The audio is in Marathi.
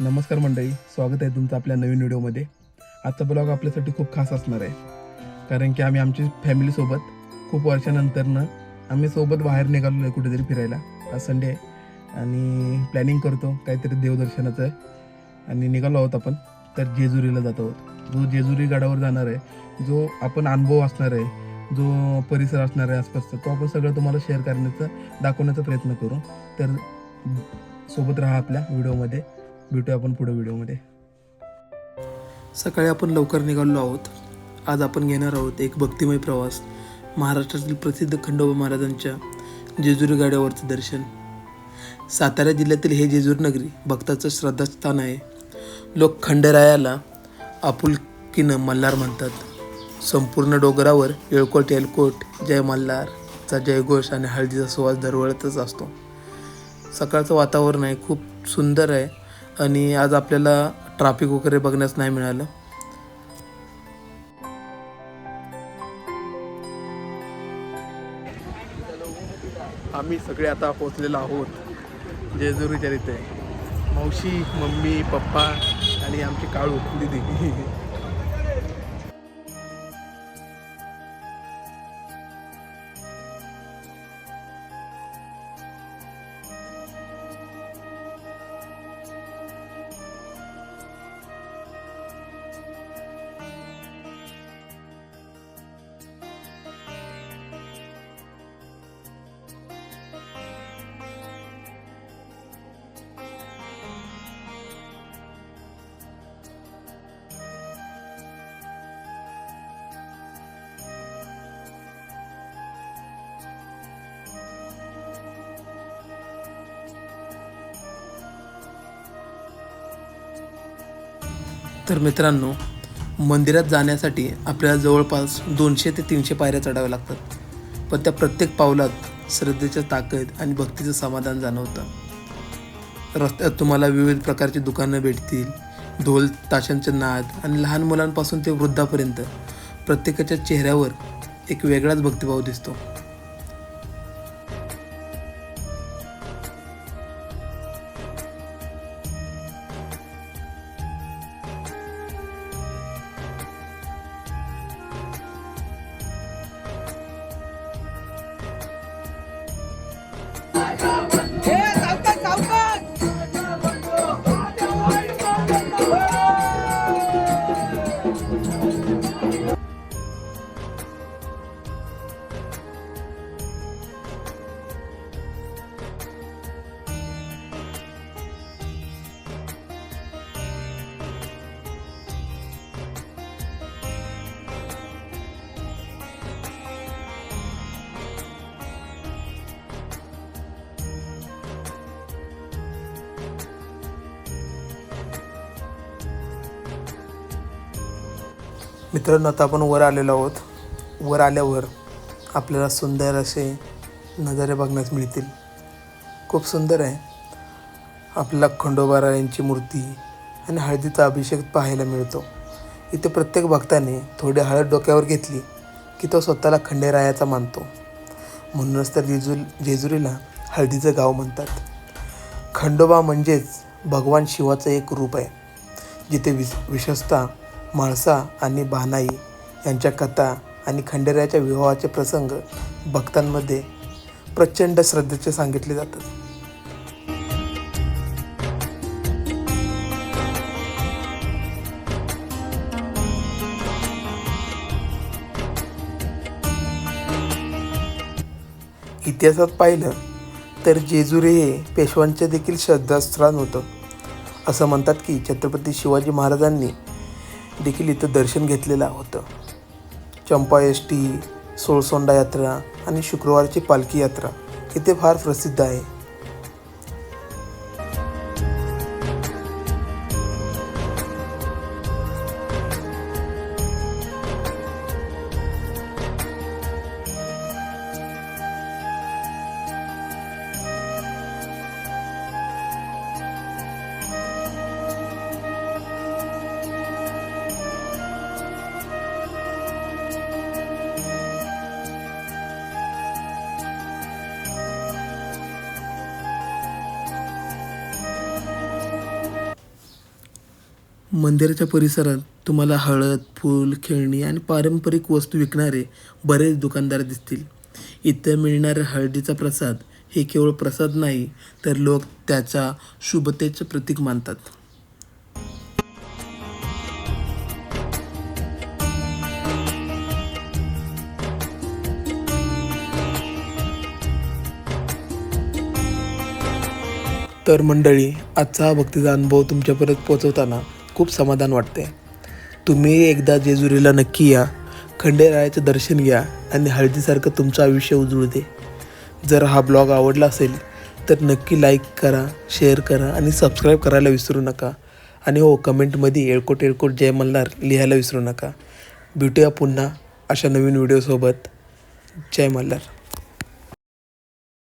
नमस्कार मंडळी स्वागत आहे तुमचं आपल्या नवीन व्हिडिओमध्ये. आजचा ब्लॉग आपल्यासाठी खूप खास असणार आहे. कारण की आम्ही आमची फॅमिलीसोबत खूप वर्षानंतरनं आम्ही सोबत बाहेर निघालो आहे कुठेतरी फिरायला. आज संडे आहे आणि प्लॅनिंग करतो काहीतरी देवदर्शनाचं. आणि निघालो आहोत आपण तर जेजुरीला जात आहोत. जो जेजुरी गडावर जाणार आहे जो आपण अनुभव असणार आहे जो परिसर असणार आहे आसपासचा तो आपण सगळं तुम्हाला शेअर करण्याचा दाखवण्याचा प्रयत्न करू. तर सोबत राहा आपल्या व्हिडिओमध्ये. भेटूया आपण पुढे व्हिडिओमध्ये. सकाळी आपण लवकर निघालो आहोत. आज आपण घेणार आहोत एक भक्तिमय प्रवास. महाराष्ट्रातील प्रसिद्ध खंडोबा महाराजांच्या जेजुरी गाड्यावरचं दर्शन. सातारा जिल्ह्यातील हे जेजूर नगरी भक्ताचं श्रद्धास्थान आहे. लोक खंडरायाला आपुलकीनं मल्हार म्हणतात. संपूर्ण डोंगरावर येळकोट येलकोट जय मल्हारचा जयघोष आणि हळदीचा सुवास दरवळतच असतो. सकाळचं वातावरण आहे खूप सुंदर आहे. आणि आज आपल्याला ट्रॅफिक वगैरे बघण्यास नाही मिळालं. आम्ही सगळे आता पोचलेलो आहोत जेजुरीच्या तिथे. मावशी मम्मी पप्पा आणि आमची काळू दिदी. तर मित्रांनो मंदिरात जाण्यासाठी आपल्याला जवळपास दोनशे ते तीनशे पायऱ्या चढाव्या लागतात. पण त्या प्रत्येक पावलात श्रद्धेच्या ताकद आणि भक्तीचं समाधान जाणवतं. रस्त्यात तुम्हाला विविध प्रकारची दुकानं भेटतील ढोल ताशांचे नाद आणि लहान मुलांपासून ते वृद्धापर्यंत प्रत्येकाच्या चेहऱ्यावर एक वेगळाच भक्तिभाव दिसतो. मित्रांनो आता आपण वर आलेलो आहोत. वर आल्यावर आपल्याला सुंदर असे नजारे बघण्यास मिळतील. खूप सुंदर आहे. आपल्याला खंडोबारायांची मूर्ती आणि हळदीचा अभिषेक पाहायला मिळतो. इथे प्रत्येक भक्ताने थोडी हळद डोक्यावर घेतली की तो स्वतःला खंडेरायाचा मानतो. म्हणूनच तर जेजू जेजुरीला हळदीचं गाव म्हणतात. खंडोबा म्हणजेच भगवान शिवाचं एक रूप आहे. जिथे विश विशेषतः म्हाळसा आणि बानाई यांच्या कथा आणि खंडेरायाच्या विवाहाचे प्रसंग भक्तांमध्ये प्रचंड श्रद्धेचे सांगितले जातात. इतिहासात पाहिलं तर जेजुरी हे पेशवांचे देखील श्रद्धास्थान होतं. असं म्हणतात की छत्रपती शिवाजी महाराजांनी देखील इथं दर्शन घेतलेलं होतं. चंपा एष्टी सोळसोंडा यात्रा आणि शुक्रवारची पालखी यात्रा इथे फार प्रसिद्ध आहे. मंदिराच्या परिसरात तुम्हाला हळद फूल खेळणी आणि पारंपरिक वस्तू विकणारे बरेच दुकानदार दिसतील. इथं मिळणाऱ्या हळदीचा प्रसाद हे केवळ प्रसाद नाही तर लोक त्याच्या शुभतेचे प्रतीक मानतात. तर मंडळी आजचा हा भक्तीचा अनुभव तुमच्यापर्यंत पोचवताना खूप समाधान वाटते तुम्ही एकदा जेजुरीला नक्की या खंडेरायाचं दर्शन घ्या आणि हळदीसारखं तुमचं आयुष्य उजळू दे. जर हा ब्लॉग आवडला असेल तर नक्की लाईक करा शेअर करा आणि सबस्क्राईब करायला विसरू नका. आणि हो कमेंटमध्ये येळकोट येळकोट जय मल्हार लिहायला विसरू नका. भेटूया पुन्हा अशा नवीन व्हिडिओसोबत. जय मल्हार.